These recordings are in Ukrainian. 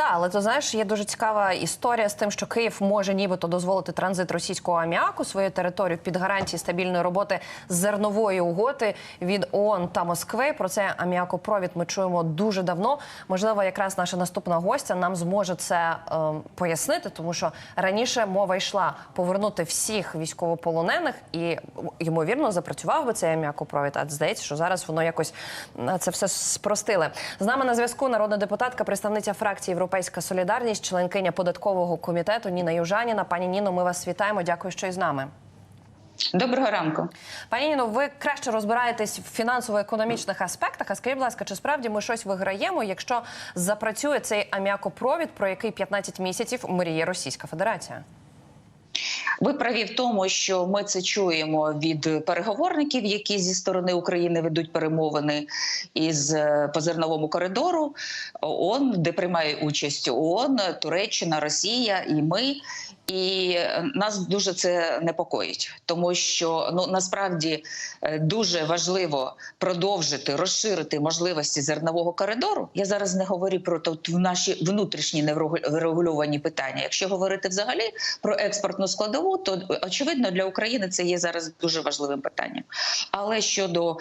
Та, але то знаєш, є дуже цікава історія з тим, що Київ може нібито дозволити транзит російського аміаку своєю територію під гарантії стабільної роботи зернової угоди від ООН та Москви. Про це аміакопровід ми чуємо дуже давно. Можливо, якраз наша наступна гостя нам зможе це е, пояснити, тому що раніше мова йшла повернути всіх військовополонених, і ймовірно запрацював би цей аміакопровід. А здається, що зараз воно якось е, це все спростили. З нами на зв'язку народна депутатка, представниця фракції Європейська Солідарність, членкиня податкового комітету Ніна Южаніна. Пані Ніно, ми вас вітаємо. Дякую, що із нами. Доброго ранку. Пані Ніно, ви краще розбираєтесь в фінансово-економічних аспектах. А скажіть, будь ласка, чи справді ми щось виграємо, якщо запрацює цей аміакопровід, про який 15 місяців мріє Російська Федерація? Ви праві в тому, що ми це чуємо від переговорників, які зі сторони України ведуть перемовини із е, по зерновому коридору ООН, де приймає участь ООН, Туреччина, Росія і ми. І е, нас дуже це непокоїть, тому що ну насправді е, дуже важливо продовжити розширити можливості зернового коридору. Я зараз не говорю про то наші внутрішні неврегульовані питання. Якщо говорити взагалі про експортну складову, то очевидно для України це є зараз дуже важливим питанням. Але щодо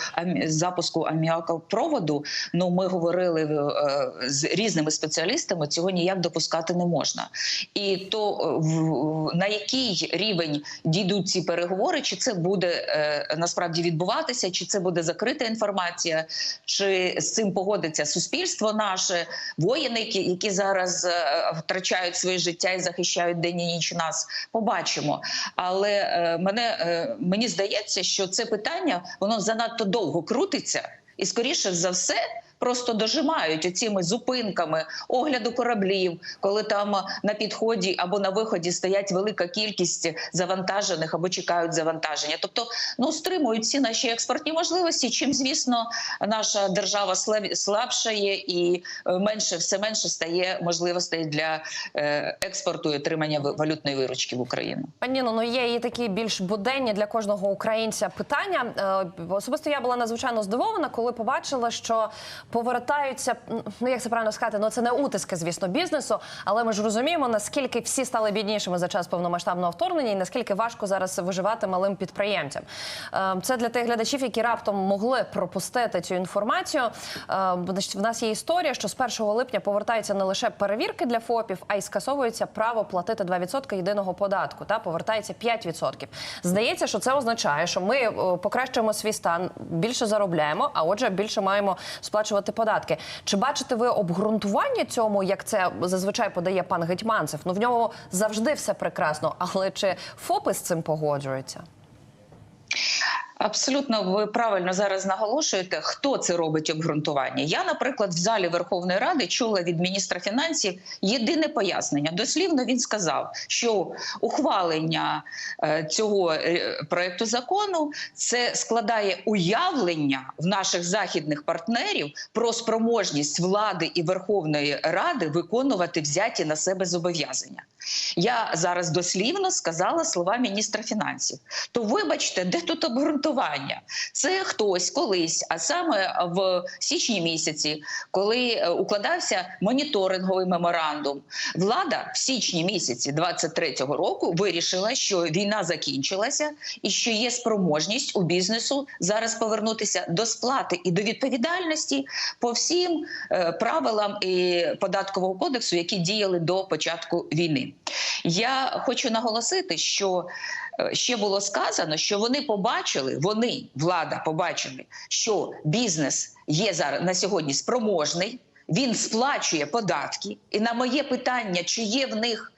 запуску аміакопроводу, ну ми говорили е, з різними спеціалістами, цього ніяк допускати не можна. І то е, в- на який рівень дійдуть ці переговори, чи це буде е, насправді відбуватися, чи це буде закрита інформація, чи з цим погодиться суспільство наше, воїни, які, зараз е, втрачають своє життя і захищають день і ніч нас, побачимо. Але е, мене мені здається, що це питання воно занадто довго крутиться, і скоріше за все. Просто дожимають оціми зупинками огляду кораблів, коли там на підході або на виході стоять велика кількість завантажених або чекають завантаження. Тобто, ну стримують всі наші експортні можливості. Чим звісно наша держава слаб- слабшає і е, менше все менше стає можливостей для е, експорту і отримання валютної виручки в Україну. Пані ну є і такі більш буденні для кожного українця питання. Е, Особисто я була надзвичайно здивована, коли побачила, що повертаються. Ну як це правильно сказати? Ну це не утиски, звісно, бізнесу, але ми ж розуміємо, наскільки всі стали біднішими за час повномасштабного вторгнення, і наскільки важко зараз виживати малим підприємцям. Е, Це для тих глядачів, які раптом могли пропустити цю інформацію. Е, Значить, в нас є історія, що з 1 липня повертаються не лише перевірки для ФОПів, а й скасовується право платити 2% єдиного податку. Та повертається 5%. Здається, що це означає, що ми е, покращуємо свій стан, більше заробляємо, а отже, більше маємо сплачувати податки. Чи бачите ви обґрунтування цьому, як це зазвичай подає пан Гетьманцев? Ну в нього завжди все прекрасно, але чи ФОПи з цим погоджуються? Абсолютно, ви правильно зараз наголошуєте, хто це робить обґрунтування. Я, наприклад, в залі Верховної Ради чула від міністра фінансів єдине пояснення. Дослівно він сказав, що ухвалення е, цього е, проекту закону це складає уявлення в наших західних партнерів про спроможність влади і Верховної Ради виконувати взяті на себе зобов'язання. Я зараз дослівно сказала слова міністра фінансів. То вибачте, де тут обґрунтування? Це хтось колись, а саме в січні місяці, коли е, укладався моніторинговий меморандум, влада в січні місяці 23-го року вирішила, що війна закінчилася і що є спроможність у бізнесу зараз повернутися до сплати і до відповідальності по всім е, правилам і податкового кодексу, які діяли до початку війни. Я хочу наголосити, що ще було сказано, що вони побачили, вони, влада, побачили, що бізнес є зараз на сьогодні спроможний. Він сплачує податки, і на моє питання, чи є в них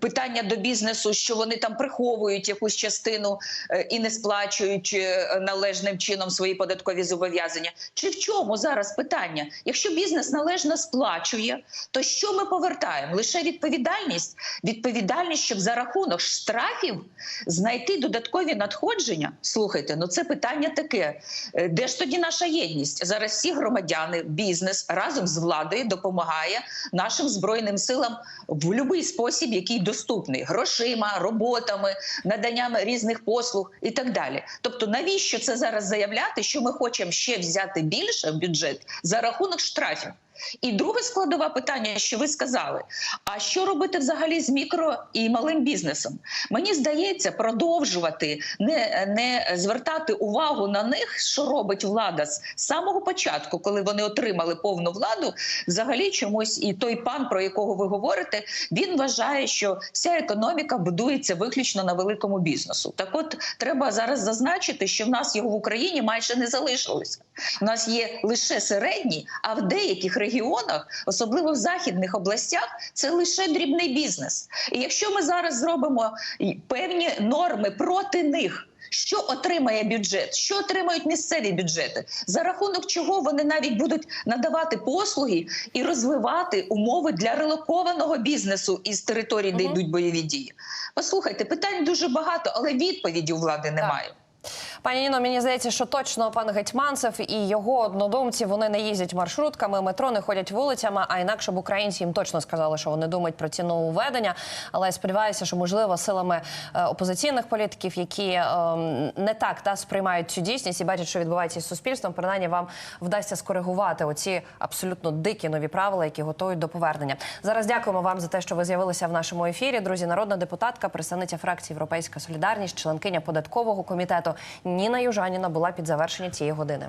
питання до бізнесу, що вони там приховують якусь частину е, і не сплачують е, належним чином свої податкові зобов'язання. Чи в чому зараз питання? Якщо бізнес належно сплачує, то що ми повертаємо? Лише відповідальність, відповідальність, щоб за рахунок штрафів знайти додаткові надходження. Слухайте, ну це питання таке. Е, Де ж тоді наша єдність? Зараз всі громадяни, бізнес разом з владою допомагає нашим збройним силам в будь-який спосіб, який доступний грошима, роботами, наданням різних послуг і так далі. Тобто, навіщо це зараз заявляти, що ми хочемо ще взяти більше в бюджет за рахунок штрафів? І друга складова питання, що ви сказали: а що робити взагалі з мікро і малим бізнесом? Мені здається, продовжувати не, не звертати увагу на них, що робить влада з самого початку, коли вони отримали повну владу. Взагалі, чомусь і той пан, про якого ви говорите, він вважає, що вся економіка будується виключно на великому бізнесу. Так, от треба зараз зазначити, що в нас його в Україні майже не залишилося. У нас є лише середні, а в деяких регіонах, особливо в західних областях, це лише дрібний бізнес. І якщо ми зараз зробимо певні норми проти них. Що отримає бюджет? Що отримають місцеві бюджети? За рахунок чого вони навіть будуть надавати послуги і розвивати умови для релокованого бізнесу із територій, де йдуть бойові дії? Послухайте, питань дуже багато, але відповіді у влади немає. Пані Ніно, мені здається, що точно пан Гетьманцев і його однодумці вони не їздять маршрутками, метро не ходять вулицями. А інакше б українці їм точно сказали, що вони думають про ці нововведення. Але я сподіваюся, що можливо силами е, опозиційних політиків, які е, не так та сприймають цю дійсність і бачать, що відбувається із суспільством, принаймні вам вдасться скоригувати оці абсолютно дикі нові правила, які готують до повернення. Зараз дякуємо вам за те, що ви з'явилися в нашому ефірі. Друзі, народна депутатка, представниця фракції Європейська Солідарність, членкиня податкового комітету Ніна Южаніна була під завершення цієї години.